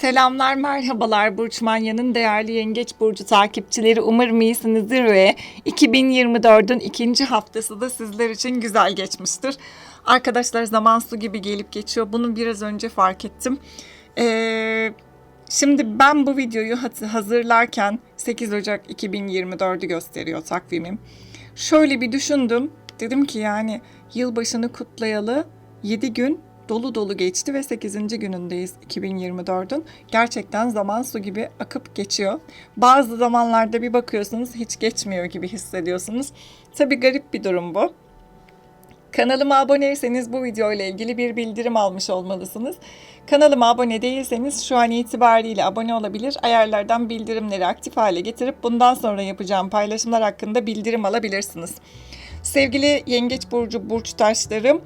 Selamlar, merhabalar Burç Manya'nın değerli Yengeç Burcu takipçileri. Umarım iyisinizdir ve 2024'ün ikinci haftası da sizler için güzel geçmiştir. Arkadaşlar zaman su gibi gelip geçiyor. Bunu biraz önce fark ettim. Ee, şimdi ben bu videoyu hazırlarken 8 Ocak 2024'ü gösteriyor takvimim. Şöyle bir düşündüm. Dedim ki yani yılbaşını kutlayalı 7 gün dolu dolu geçti ve 8. günündeyiz 2024'ün. Gerçekten zaman su gibi akıp geçiyor. Bazı zamanlarda bir bakıyorsunuz hiç geçmiyor gibi hissediyorsunuz. Tabii garip bir durum bu. Kanalıma aboneyseniz bu video ile ilgili bir bildirim almış olmalısınız. Kanalıma abone değilseniz şu an itibariyle abone olabilir, ayarlardan bildirimleri aktif hale getirip bundan sonra yapacağım paylaşımlar hakkında bildirim alabilirsiniz. Sevgili Yengeç Burcu Burç Taşlarım,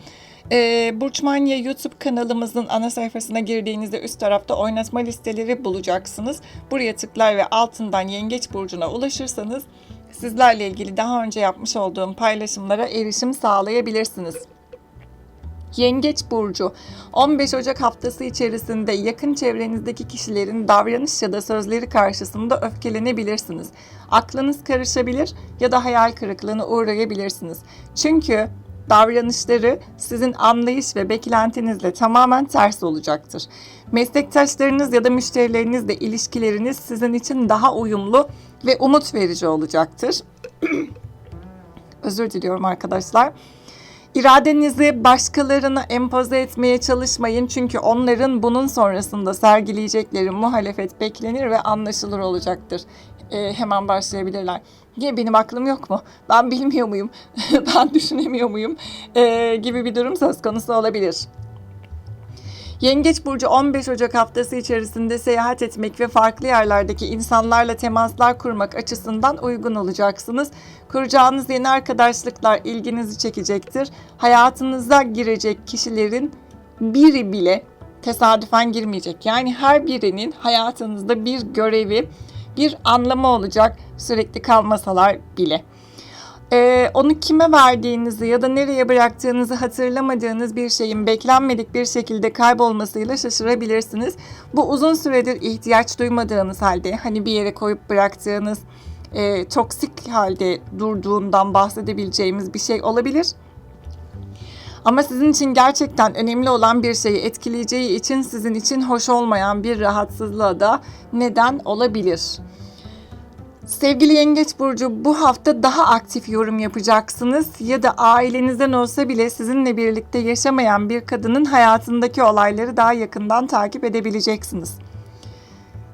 e, Burçmanya YouTube kanalımızın ana sayfasına girdiğinizde üst tarafta oynatma listeleri bulacaksınız. Buraya tıklar ve altından Yengeç Burcu'na ulaşırsanız sizlerle ilgili daha önce yapmış olduğum paylaşımlara erişim sağlayabilirsiniz. Yengeç burcu 15 Ocak haftası içerisinde yakın çevrenizdeki kişilerin davranış ya da sözleri karşısında öfkelenebilirsiniz. Aklınız karışabilir ya da hayal kırıklığına uğrayabilirsiniz. Çünkü davranışları sizin anlayış ve beklentinizle tamamen ters olacaktır. Meslektaşlarınız ya da müşterilerinizle ilişkileriniz sizin için daha uyumlu ve umut verici olacaktır. Özür diliyorum arkadaşlar. İradenizi başkalarına empoze etmeye çalışmayın çünkü onların bunun sonrasında sergileyecekleri muhalefet beklenir ve anlaşılır olacaktır. Ee, hemen başlayabilirler. Niye benim aklım yok mu? Ben bilmiyor muyum? ben düşünemiyor muyum? Ee, gibi bir durum söz konusu olabilir. Yengeç burcu 15 Ocak haftası içerisinde seyahat etmek ve farklı yerlerdeki insanlarla temaslar kurmak açısından uygun olacaksınız. Kuracağınız yeni arkadaşlıklar ilginizi çekecektir. Hayatınıza girecek kişilerin biri bile tesadüfen girmeyecek. Yani her birinin hayatınızda bir görevi, bir anlamı olacak sürekli kalmasalar bile. Ee, onu kime verdiğinizi ya da nereye bıraktığınızı hatırlamadığınız bir şeyin beklenmedik bir şekilde kaybolmasıyla şaşırabilirsiniz. Bu uzun süredir ihtiyaç duymadığınız halde hani bir yere koyup bıraktığınız e, toksik halde durduğundan bahsedebileceğimiz bir şey olabilir. Ama sizin için gerçekten önemli olan bir şeyi etkileyeceği için sizin için hoş olmayan bir rahatsızlığa da neden olabilir. Sevgili Yengeç Burcu bu hafta daha aktif yorum yapacaksınız ya da ailenizden olsa bile sizinle birlikte yaşamayan bir kadının hayatındaki olayları daha yakından takip edebileceksiniz.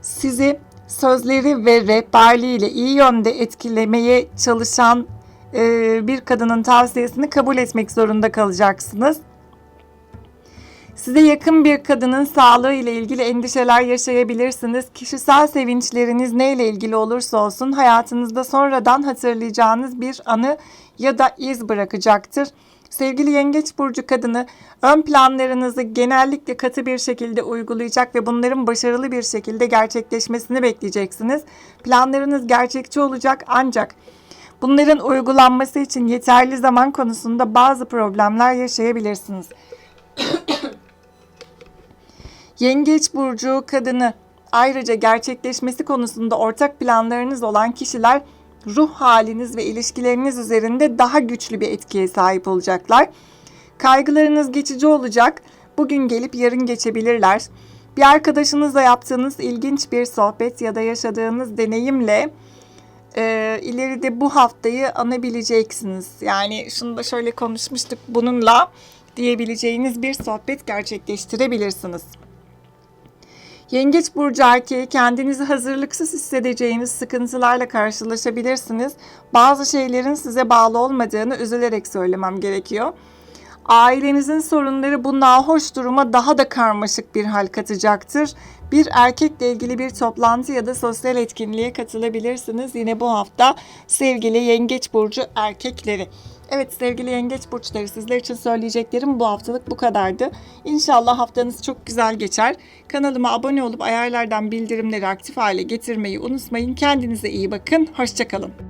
Sizi sözleri ve rehberliğiyle iyi yönde etkilemeye çalışan bir kadının tavsiyesini kabul etmek zorunda kalacaksınız. Size yakın bir kadının sağlığı ile ilgili endişeler yaşayabilirsiniz. Kişisel sevinçleriniz neyle ilgili olursa olsun hayatınızda sonradan hatırlayacağınız bir anı ya da iz bırakacaktır. Sevgili Yengeç burcu kadını ön planlarınızı genellikle katı bir şekilde uygulayacak ve bunların başarılı bir şekilde gerçekleşmesini bekleyeceksiniz. Planlarınız gerçekçi olacak ancak bunların uygulanması için yeterli zaman konusunda bazı problemler yaşayabilirsiniz. Yengeç burcu kadını ayrıca gerçekleşmesi konusunda ortak planlarınız olan kişiler ruh haliniz ve ilişkileriniz üzerinde daha güçlü bir etkiye sahip olacaklar. Kaygılarınız geçici olacak. Bugün gelip yarın geçebilirler. Bir arkadaşınızla yaptığınız ilginç bir sohbet ya da yaşadığınız deneyimle e, ileride bu haftayı anabileceksiniz. Yani şunu da şöyle konuşmuştuk bununla diyebileceğiniz bir sohbet gerçekleştirebilirsiniz. Yengeç burcu erkeği kendinizi hazırlıksız hissedeceğiniz sıkıntılarla karşılaşabilirsiniz. Bazı şeylerin size bağlı olmadığını üzülerek söylemem gerekiyor. Ailenizin sorunları bu nahoş duruma daha da karmaşık bir hal katacaktır. Bir erkekle ilgili bir toplantı ya da sosyal etkinliğe katılabilirsiniz. Yine bu hafta sevgili Yengeç burcu erkekleri. Evet sevgili yengeç burçları sizler için söyleyeceklerim bu haftalık bu kadardı. İnşallah haftanız çok güzel geçer. Kanalıma abone olup ayarlardan bildirimleri aktif hale getirmeyi unutmayın. Kendinize iyi bakın. Hoşçakalın.